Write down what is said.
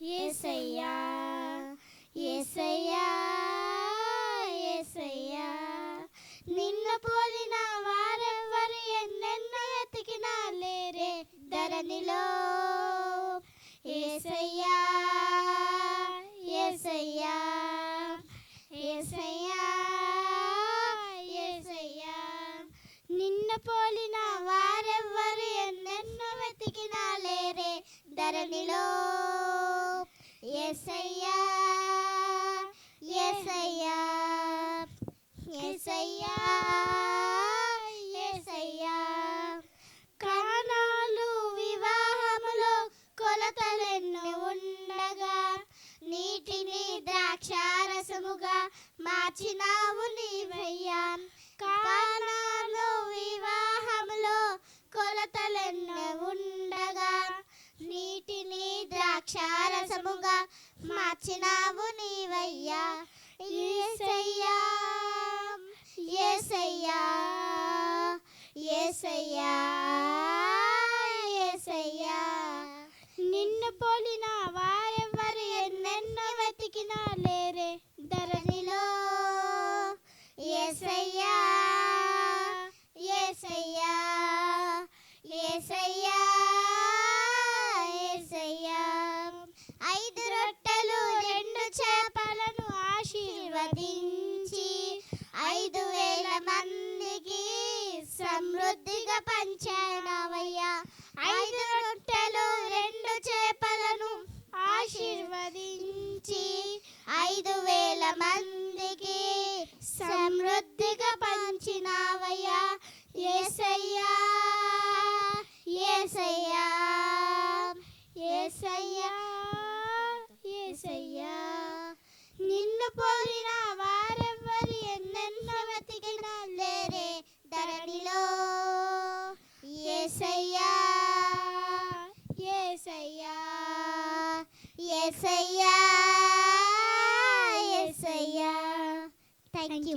ఏసయ్యా ఏసయ్యా ఏసయ్యా నిన్ను పోలిన వారెవ్వరు ఎన్నెన్నో వెతికినా లేరే ధరణిలో. ఏసయ్యా ఏసయ్యా ఏసయ్యా ఏసయ్యా నిన్ను పోలిన వారెవ్వరు ఎన్నెన్నో వెతికినా లేరే ధరణిలో. ఏసయ్యా ఏసయ్యా ఏసయ్యా ఏసయ్యా. కానాలు వివాహములో కొలతలెన్ను ఉండగా నీటిని ద్రాక్షారసముగా మార్చినావు నీవయ్యా. కానాలు వివాహములో కొలతలెన్ను ఉండగా నీటిని ద్రాక్షారసముగా మార్చినావు నీవయ్యా. ఏసయ్యా. ఏసయ్యా. ఏసయ్యా. ఏసయ్యా. నిన్ను పోలిన వారెవ్వరు ఎన్నెన్నో వెతికినా లేరే. ధరణిలో ఏసయ్యా. ఆశీర్వదించి ఐదు వేల మందికి సమృద్ధిగా పంచానవయ్యా. ఐదు రొట్టెలు రెండు చేపలను ఆశీర్వదించి ఐదు వేల మందికి సమృద్ధిగా పంచినావయ్యా. ఏసయ్యా ఏసయ్యా ఏసయ్యా. ఏసయ్యా ఏసయ్యా థ్యాంక్ యూ